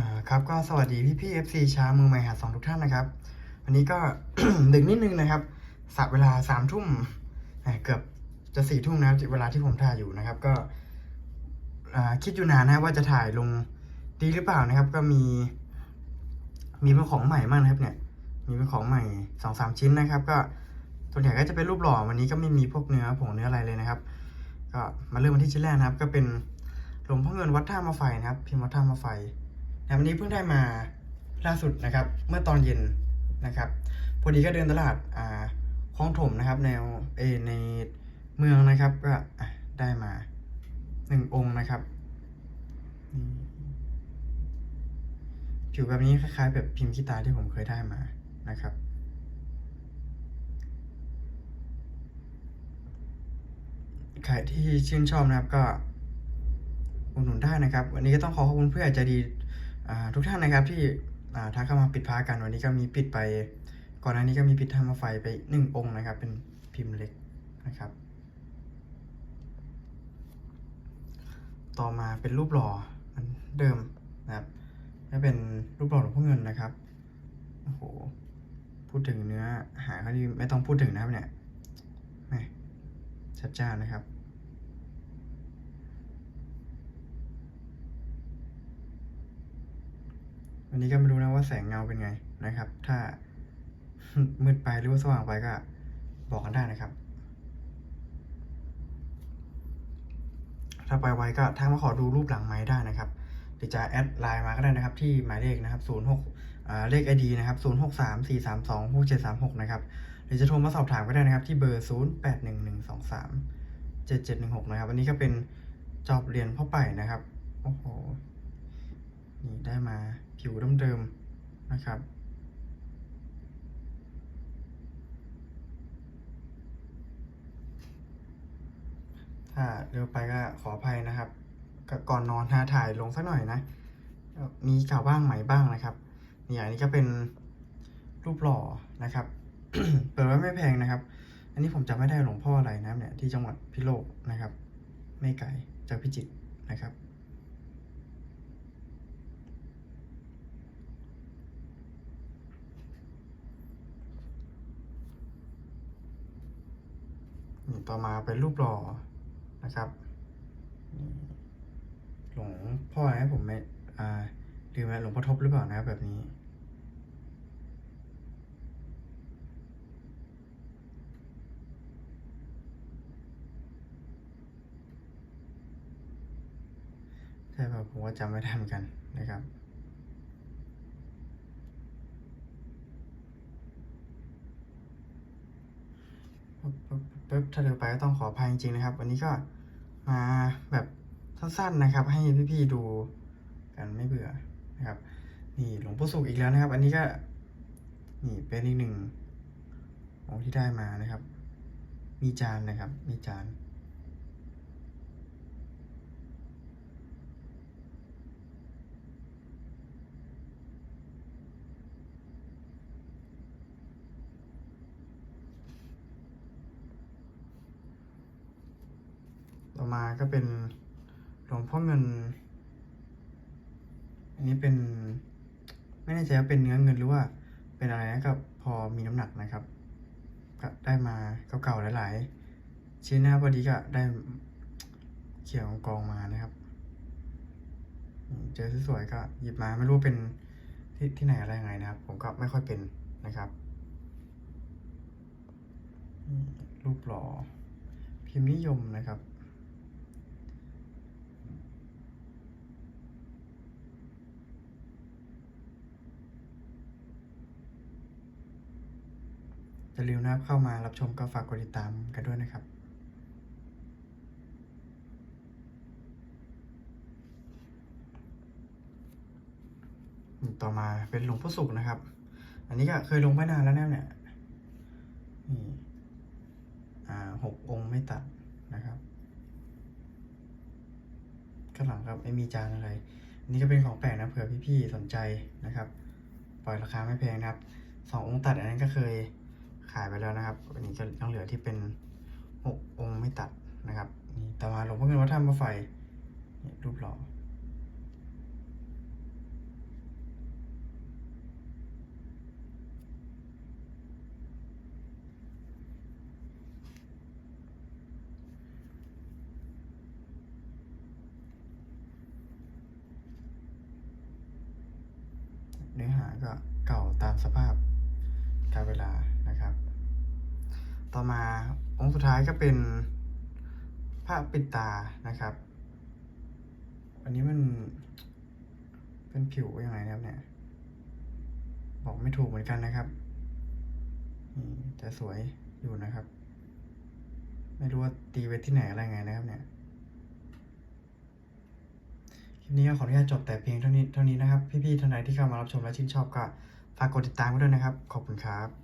อ่าครับก็สวัสดีพี่พี่ๆ FC ช้ามือใหม่หาสองทุกท่านนะครับ วันนี้ก็ดึกนิดนึงนะครับสับเวลาสามทุ่มเกือบจะสี่ทุ่มนะเวลาที่ผมถ่ายอยู่นะครับ ก็คิดอยู่นานนะว่าจะถ่ายลงดีหรือเปล่านะครับ ก็มี มีเป็นของใหม่มากนะครับเนี่ย มีเป็นของใหม่สองสามชิ้นนะครับ ก็ส่วนใหญ่ก็จะเป็นรูปหล่อวันนี้ก็ไม่มีพวกเนื้อผงเนื้ออะไรเลยนะครับ ก็มาเริ่มกันที่ชิ้นแรกนะครับ ก็เป็นหลวงพ่อเงินวัดท่ามาไฟนะครับ พิมพ์วัดท่ามาไฟ นะวันนี้เพิ่งได้มาล่าสุดนะครับ เมื่อตอนเย็นนะครับ พอดีก็เดินตลาดอ่าคลองถมนะครับ แนวเอในเมืองนะครับก็ได้มาหนึ่งองค์นะครับผิวแบบนี้คล้ายๆ แบบพิมพ์ขี้ตาที่ผมเคยได้มานะครับใครที่ชื่นชอบนะครับก็อุดหนุนได้นะครับ วันนี้ก็ต้องขอขอบคุณเพื่อนใจดี ทุกท่านนะครับที่ทักเข้ามาปิดพากันวันนี้ก็มีปิดไป ก่อนหน้านี้ก็มีปิดทำมาไฟไปหนึ่งองค์นะครับ เป็นพิมพ์เล็กนะครับ ต่อมาเป็นรูปหล่อมันเดิมนะครับและเป็นรูปหล่อหลวงพ่อเงินนะครับโอ้โหพูดถึงเนื้อหาเขาดีไม่ต้องพูดถึงนะครับเนี่ยแม่ชัดจ้านนะครับ วันนี้ก็ไม่รู้นะว่าแสงเงาเป็นไงนะครับ ถ้ามืดไปหรือว่าสว่างไปก็บอกกันได้นะครับ ถ้าไปไวก็ถ้ามาขอดูรูปหลังไม้ได้นะครับหรือจะแอดไลน์มาก็ได้นะครับ ที่หมายเลขนะครับ06เลข ID นะครับ0634326736 นะครับหรือจะโทรมาสอบถามก็ได้นะครับ ที่เบอร์ 0811237716 นะครับวันนี้ก็เป็นจอบเรียญพ่อไปนะครับ โอ้โห นี่ได้มาผิวเดิมๆนะครับ ถ้าเร็วไปก็ขออภัยนะครับก,ก่อนนอนนะถ่ายลงสักหน่อยนะ มีเก่าบ้างใหม่บ้างนะครับนี่อย่างนี้ก็เป็นรูปหล่อนะครับ เปิดไว้ไม่แพงนะครับ อันนี้ผมจำไม่ได้หลวงพ่ออะไรนะเนี่ยที่จังหวัดพิโลกนะครับ ไม่ไกลจากพิจิตรนะครับ ต่อมาเป็นรูปหล่อนะครับหลวงพ่อนะผมไม่อ่าลืมไปหลวงพ่อทบหรือเปล่านะครับแบบนี้ ใช่ป่ะผมก็จำไม่ได้เหมือนกันนะครับ ปึ๊บถ้าเร็วไปก็ต้องขออภัยจริงๆนะครับ วันนี้ก็มาแบบสั้นๆนะครับ ให้พี่ๆดูกันไม่เบื่อนะครับ นี่หลวงพ่อสุขอีกแล้วนะครับ อันนี้ก็นี่เป็นอีกหนึ่งองค์ที่ได้มานะครับ มีจานนะครับ มีจาน มาก็เป็นหลวงพ่อเงิน อันนี้เป็นไม่แน่ใจว่าเป็นเนื้อเงินหรือว่าเป็นอะไรนะก็พอมีน้ำหนักนะครับก็ได้มาเก่าๆหลายๆชิ้นนะครับพอดีก็ได้เขี่ยวกองมานะครับ เจอสวยๆก็หยิบมาไม่รู้เป็นที่ที่ไหนอะไรยังไงนะครับ ผมก็ไม่ค่อยเป็นนะครับรูปหล่อพิมพ์นิยมนะครับ อย่าลืมนะครับเข้ามารับชมก็ฝากกดติดตามกันด้วยนะครับต่อมาเป็นหลวงพ่อสุขนะครับ อันนี้ก็เคยลงไปนานแล้วนะเนี่ยนี่อ่าหกองค์ไม่ตัดนะครับข้างหลังครับไม่มีจานอะไร อันนี้ก็เป็นของแปลกนะเผื่อพี่ๆสนใจนะครับ ปล่อยราคาไม่แพงนะครับสององค์ตัดอันนั้นก็เคย ขายไปแล้วนะครับอันนี้จะยังเหลือที่เป็น 6 องค์ไม่ตัดนะครับนี่ต่อมาหลวงพ่อเงินวัดท่ามาไฟรูปหล่อเนื้อหาก็เก่าตามสภาพการเวลา ต่อมาองค์สุดท้ายก็เป็นพระปิดตานะครับ อันนี้มันเป็นผิวยังไงนะครับเนี่ย บอกไม่ถูกเหมือนกันนะครับนี่แต่สวยอยู่นะครับ ไม่รู้ว่าตีไว้ที่ไหนอะไรไงนะครับเนี่ยคลิปนี้ก็ขออนุญาตจบแต่เพียงเท่านี้เท่านี้นะครับ พี่ๆท่านใดที่เข้ามารับชมและชื่นชอบก็ฝากกดติดตามไว้ด้วยนะครับ ขอบคุณครับ